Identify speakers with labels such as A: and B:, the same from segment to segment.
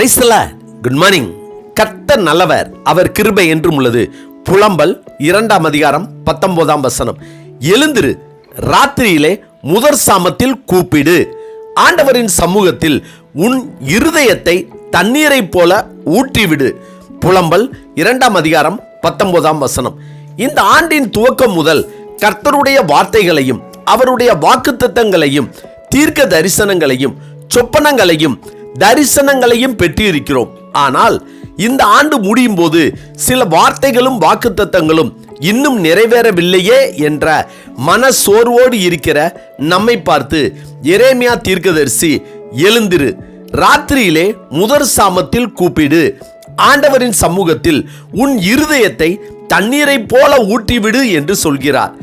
A: Good morning கர்த்தர் நல்லவர் அவர் கிருபை என்றும் உள்ளது. புலம்பல் இரண்டாம் அதிகாரம் பத்தொன்பதாம் வசனம். எழுந்திரு ராத்திரியிலே முதற் சாமத்தில் கூப்பிடு. ஆண்டவரின் சமூகத்தில் உன் இருதயத்தை தண்ணீரைப் போல ஊற்றிவிடு. புலம்பல் இரண்டாம் அதிகாரம் பத்தொன்பதாம் வசனம். இந்த ஆண்டின் துவக்கம் முதல் கர்த்தருடைய வார்த்தைகளையும் அவருடைய வாக்குத்தத்தங்களையும் தீர்க்க தரிசனங்களையும் சொப்பனங்களையும் தரிசனங்களையும் பெற்றிருக்கிறோம். ஆனால் இந்த ஆண்டு முடியும் போது சில வார்த்தைகளும் வாக்குத்தத்தங்களும் இன்னும் நிறைவேறவில்லையே என்ற மன சோர்வோடு இருக்கிற நம்மை பார்த்து எரேமியா தீர்க்கதரிசி எழுந்திரு. ராத்திரியிலே முதற் சாமத்தில் கூப்பிடு. ஆண்டவரின் சமூகத்தில் உன் இருதயத்தை தண்ணீரைப் போல ஊட்டிவிடு என்று சொல்கிறார்.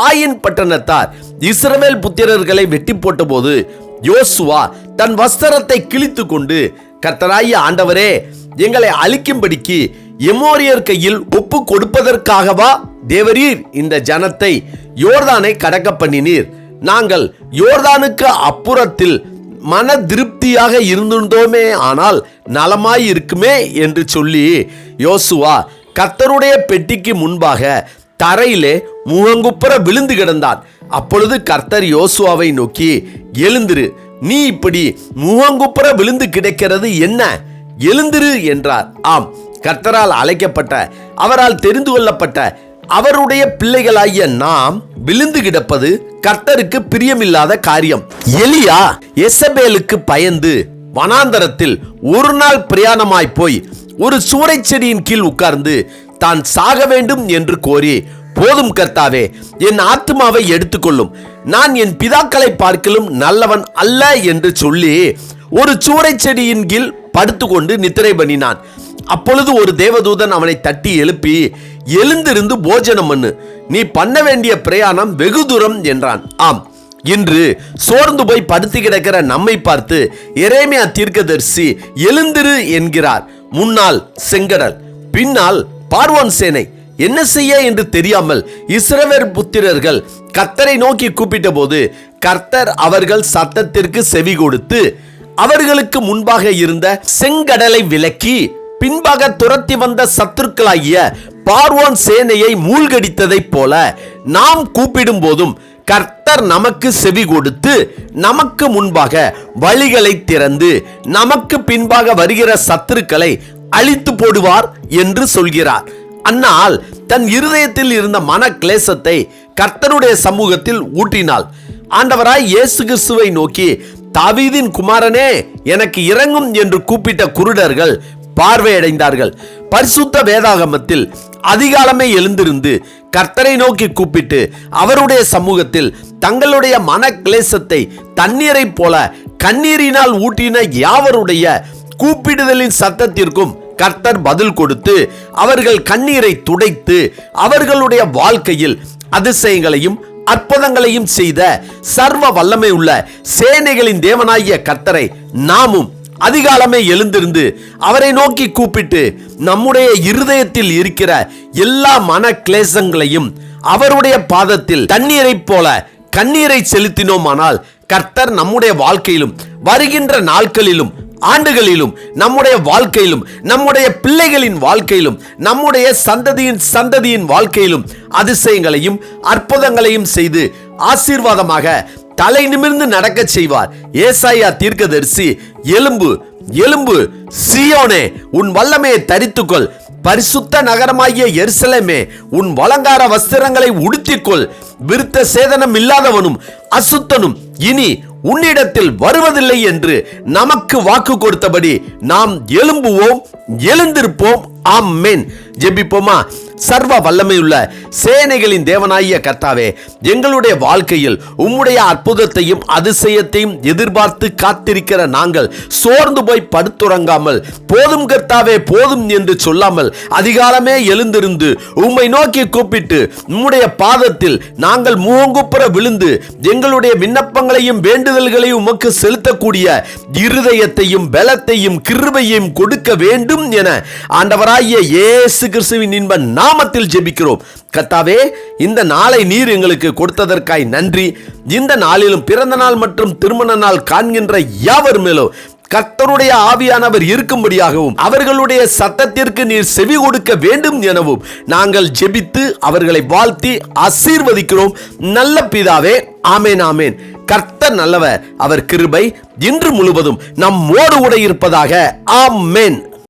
A: ஆயின் பட்டணத்தார் இஸ்ரவேல் புத்திரர்களை வெட்டி போட்டபோது யோசுவா தன் வஸ்திரத்தை கிழித்து கொண்டு கர்த்தராய ஆண்டவரே எங்களை அழிக்கும்படிக்கு எமோரியர் கையில் ஒப்பு கொடுப்பதற்காகவா தேவரீர் இந்த ஜனத்தை யோர்தானை கடக்க பண்ணினீர்? நாங்கள் யோர்தானுக்கு அப்புறத்தில் மன திருப்தியாக இருந்துட்டோமே ஆனால் நலமாய் இருக்குமே என்று சொல்லி யோசுவா கர்த்தருடைய பெட்டிக்கு முன்பாக தரையிலே முகங்குப்புற விழுந்து கிடந்தான். அப்பொழுது கர்த்தர் யோசுவாவை நோக்கி எழுந்திரு நீ இப்படி முகங்குப்புற விழுந்து கிடக்கிறது என்ன? எழுந்திரு என்றார். ஆம் கர்த்தரால் அழைக்கப்பட்ட அவரால் தெரிந்து கொள்ளப்பட்ட அவருடைய பிள்ளைகளாகிய நாம் விழுந்து கிடப்பது கர்த்தருக்கு பிரியமில்லாத காரியம். எலியா எசபேலுக்கு பயந்து வனாந்தரத்தில் ஒரு நாள் பிரயாணமாய் போய் ஒரு சூறை செடியின் கீழ் உட்கார்ந்து தான் சாக வேண்டும் என்று கோரி போதும் கர்த்தாவே என் ஆத்மாவை எடுத்துக்கொள்ளும். நான் என் பிதாக்களை பார்க்கலும் நல்லவன் அல்ல என்று சொல்லி ஒரு சூறை செடியின் கீழ் படுத்துக்கொண்டு நித்திரை பண்ணினான். அப்பொழுது ஒரு தேவதூதன் அவனை தட்டி எழுப்பி எழுந்திருந்து போஜனம் பண்ணு. நீ பண்ண வேண்டிய பிரயாணம் வெகு தூரம் என்றான். ஆம். இன்று சோர்ந்து போய் படுத்து கிடக்கிற நம்மை பார்த்து எரேமியா தீர்க்கதரிசி எழுந்திரு என்கிறார் முன்னால் செங்கடல். பின்னால் பார்வோன் சேனை என்ன செய்ய என்று தெரியாமல் இஸ்ரவேல் புத்திரர்கள் கர்த்தரை நோக்கி கூப்பிட்ட போது கர்த்தர் அவர்கள் சத்தத்திற்கு செவி கொடுத்து அவர்களுக்கு முன்பாக இருந்த செங்கடலை விலக்கி பின்பாக துரத்தி வந்த சத்துருக்களாகிய பார்வோன் சேனையை மூழ்கடித்ததைப் போல நாம் கூப்பிடும் போதும் கர்த்தர் நமக்கு செவி கொடுத்து நமக்கு முன்பாக வழிகளை திறந்து நமக்கு பின்பாக வருகிற சத்துருக்களை அழித்து போடுவார் என்று சொல்கிறார். அன்னால் தன் இருதயத்தில் இருந்த மன கிளேசத்தை கர்த்தருடைய சமூகத்தில் ஊட்டினாள். ஆண்டவராய் இயேசு கிறிஸ்துவை நோக்கி தாவீதின் குமாரனே எனக்கு இறங்கும் என்று கூப்பிட்ட குருடர்கள் பார்வையடைந்தார்கள். பரிசுத்த வேதாகமத்தில் அதிகாலமே எழுந்திருந்து கர்த்தரை நோக்கி கூப்பிட்டு அவருடைய சமூகத்தில் தங்களுடைய மன கிளேசத்தை தண்ணீரைப் போல கண்ணீரினால் ஊட்டின யாவருடைய கூப்பிடுதலின் சத்தத்திற்கும் கர்த்தர் பதில் கொடுத்து அவர்கள் கண்ணீரை துடைத்து அவர்களுடைய வாழ்க்கையில் அதிசயங்களையும் அற்புதங்களையும் செய்த சர்வ வல்லமை உள்ள சேனைகளின் தேவனாகிய கர்த்தரை நாமும் அதிகாலமே எழுந்திருந்து அவரை நோக்கி கூப்பிட்டு நம்முடைய இருதயத்தில் இருக்கிற எல்லா மன கிளேசங்களையும் அவருடைய பாதத்தில் தண்ணீரைப் போல கண்ணீரை செலுத்தினோமானால் கர்த்தர் நம்முடைய வாழ்க்கையிலும் வருகின்ற நாட்களிலும் ஆண்டுகளிலும் நம்முடைய வாழ்க்கையிலும் நம்முடைய பிள்ளைகளின் வாழ்க்கையிலும் நம்முடைய சந்ததியின் சந்ததியின் வாழ்க்கையிலும் அதிசயங்களையும் அற்புதங்களையும் செய்து ஆசீர்வாதமாக தலை நிமிர்ந்து நடக்கச் செய்வார். ஏசாயா தீர்க்கதரிசி எலும்பு எலும்பு சியோனே உன் வல்லமையை தரித்துக்கொள். பரிசுத்த நகரமாகிய எருசலேமே உன் வளங்கார வஸ்திரங்களை உடுத்திக்கொள். விருத்த சேதனம் இல்லாதவனும் அசுத்தனும். இனி உன்னிடத்தில் வருவதில்லை என்று நமக்கு வாக்கு கொடுத்தபடி நாம் எழும்புவோம் எழுந்திருப்போம். ஆம் மேன் ஜெபிப்போமா? சர்வ வல்லமையுள்ள சேனைகளின் தேவனாகிய கர்த்தாவே எங்களுடைய வாழ்க்கையில் உம்முடைய அற்புதத்தையும் அதிசயத்தையும் எதிர்பார்த்து காத்திருக்கிற நாங்கள் சோர்ந்து போய் படுத்துறங்காமல் போதும் கர்த்தாவே போதும் என்று சொல்லாமல் அதிகாலமே எழுந்திருந்து உம்மை நோக்கி கூப்பிட்டு உம்முடைய பாதத்தில் நாங்கள் முகங்குப்புற விழுந்து எங்களுடைய விண்ணப்பங்களையும் வேண்டுதல்களையும் உமக்கு செலுத்தக்கூடிய இருதயத்தையும் பலத்தையும் கிருபையும் கொடுக்க வேண்டும் என ஆண்டவராகிய இயேசு கிறிஸ்துவின் இன்ப நாமத்தில் ஜெபிக்கிறோம். கத்தாவே இந்த நாளை நீர் எங்களுக்கு கொடுத்ததற்காய் நன்றி. இந்த நாளிலும் பிறந்த நாள் மற்றும் திருமண நாள் காண்கின்ற யாவர் மேலும் கர்த்தருடைய ஆவியானவர் இருக்கும்படியாகவும் அவர்களுடைய சத்தத்திற்கு நீர் செவி கொடுக்க வேண்டும் எனவும் நாங்கள் ஜெபித்து அவர்களை வாழ்த்தி ஆசீர்வதிக்கிறோம். நல்ல பிதாவே ஆமேன் ஆமேன். கர்த்தர் நல்லவர் அவர் கிருபை இன்று முழுவதும் நம்மோடு கூட இருப்பதாக ஆமேன்.